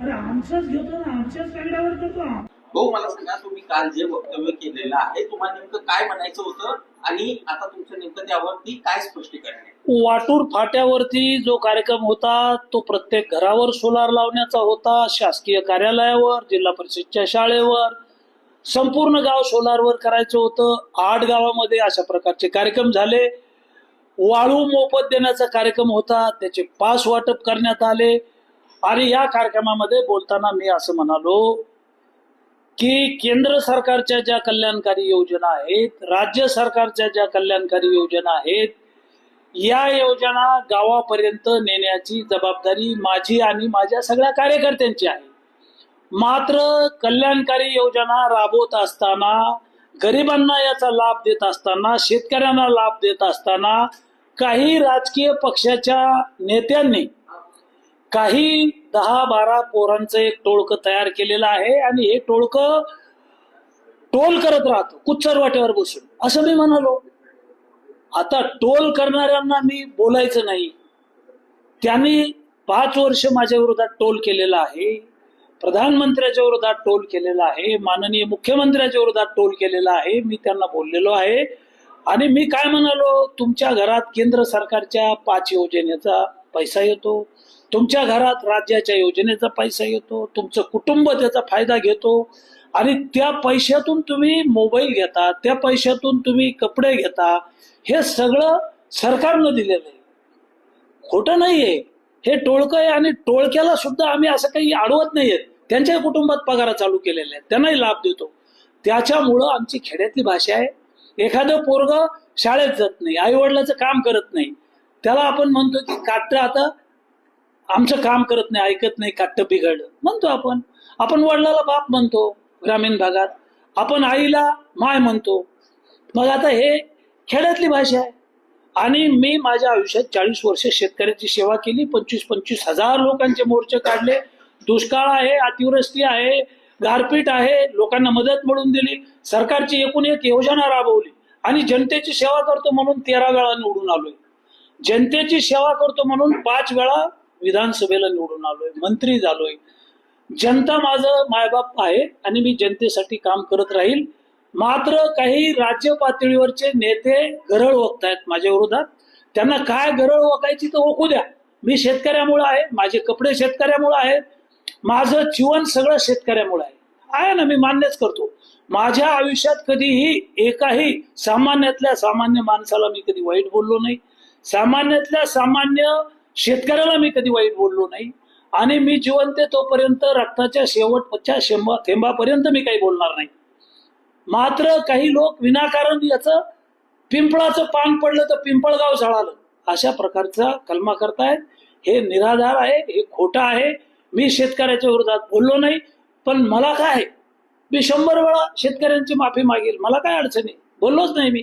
अरे आमचंच घेतो ना आमच्याच कागडावर करतो भाऊ मला सांगा तुम्ही काल जे वक्तव्य केलेलं आहे तुम्हाला नेमकं काय म्हणायचं होतं? आणि आता तुमचं नेमकं त्यावरती काय स्पष्टीकरण आहे? वाटूर फाट्यावरती जो कार्यक्रम होता तो प्रत्येक घरावर सोलार लावण्याचा होता शासकीय कार्यालयावर जिल्हा परिषदच्या शाळेवर संपूर्ण गाव सोलारवर करायचं होतं. आठ गावामध्ये अशा प्रकारचे कार्यक्रम झाले. वाळू मोफत देण्याचा कार्यक्रम होता त्याचे पास वाटप करण्यात आले. आणि या कार्यक्रमामध्ये बोलताना मी असं म्हणालो की केंद्र सरकारच्या ज्या कल्याणकारी योजना आहेत राज्य सरकारच्या ज्या कल्याणकारी योजना आहेत या योजना गावापर्यंत नेण्याची जबाबदारी माझी आणि माझ्या सगळ्या कार्यकर्त्यांची आहे. मात्र कल्याणकारी योजना राबवत असताना गरिबांना याचा लाभ देत असताना शेतकऱ्यांना लाभ देत असताना काही राजकीय पक्षाच्या नेत्यांनी काही दहा बारा पोरांचं एक टोळकं तयार केलेलं आहे आणि हे टोळकं टोल करत राहतो कुच्चर वाटेवर बसून. असं मी म्हणालो. आता टोल करणाऱ्यांना मी बोलायचं नाही. त्यांनी पाच वर्ष माझ्या विरोधात टोल केलेला आहे प्रधानमंत्र्याच्या विरोधात टोल केलेला आहे माननीय मुख्यमंत्र्याच्या विरोधात टोल केलेला आहे मी त्यांना बोललेलो आहे. आणि मी काय म्हणालो तुमच्या घरात केंद्र सरकारच्या पाच योजनेचा पैसा येतो. तुमच्या घरात राज्याच्या योजनेचा पैसा येतो. तुमचं कुटुंब त्याचा फायदा घेतो. आणि त्या पैशातून तुम्ही मोबाईल घेता त्या पैशातून तुम्ही कपडे घेता हे सगळं सरकारनं दिलेलं आहे. खोटं नाहीये. हे टोळकं आहे आणि टोळक्याला सुद्धा आम्ही असं काही अडवत नाहीये. त्यांच्या कुटुंबात पगार चालू केलेले आहेत. त्यांनाही लाभ देतो. त्याच्यामुळं आमची खेड्यातली भाषा आहे. एखादं पोरग शाळेत जात नाही आई वडिलाचं काम करत नाही. त्याला आपण म्हणतो की काट्ट आता आमचं काम करत नाही ऐकत नाही काट्ट बिघडलं. म्हणतो आपण. आपण वडिलाला बाप म्हणतो ग्रामीण भागात. आपण आईला माय म्हणतो. मग आता हे खेड्यातली भाषा आहे. आणि मी माझ्या आयुष्यात चाळीस वर्ष शेतकऱ्याची सेवा केली. पंचवीस पंचवीस हजार लोकांचे मोर्चे काढले. दुष्काळ आहे अतिवृष्टी आहे गारपीट आहे. लोकांना मदत मिळून दिली. सरकारची एकूण एक योजना राबवली. आणि जनतेची सेवा करतो म्हणून तेरा वेळा निवडून आलोय. जनतेची सेवा करतो म्हणून पाच वेळा विधानसभेला निवडून आलोय मंत्री झालोय. जनता माझं मायबाप आहे आणि मी जनतेसाठी काम करत राहील. मात्र काही राज्य पातळीवरचे नेते गरळ ओकतायत माझ्या विरोधात. त्यांना काय गरळ ओकायची तर ओकू द्या. मी शेतकऱ्यामुळे आहे माझे कपडे शेतकऱ्यामुळे आहेत माझं जीवन सगळं शेतकऱ्यामुळे आहे. आहे ना मी मान्यच करतो. माझ्या आयुष्यात कधीही एकाही सामान्यातल्या सामान्य माणसाला मी कधी वाईट बोललो नाही. सामान्यातल्या सामान्य शेतकऱ्याला मी कधी वाईट बोललो नाही. आणि मी जिवंत आहे तोपर्यंत रक्ताच्या शेवटच्या शेंबा थेंबापर्यंत मी काही बोलणार नाही. मात्र काही लोक विनाकारण याचं पिंपळाचं पान पडलं तर पिंपळगाव झळालं अशा प्रकारचा कलमा करतायत. हे निराधार आहे हे खोटं आहे. मी शेतकऱ्याच्या विरोधात बोललो नाही. पण मला काय मी शंभर वेळा शेतकऱ्यांची माफी मागेल. मला काय अडचणी बोललोच नाही मी.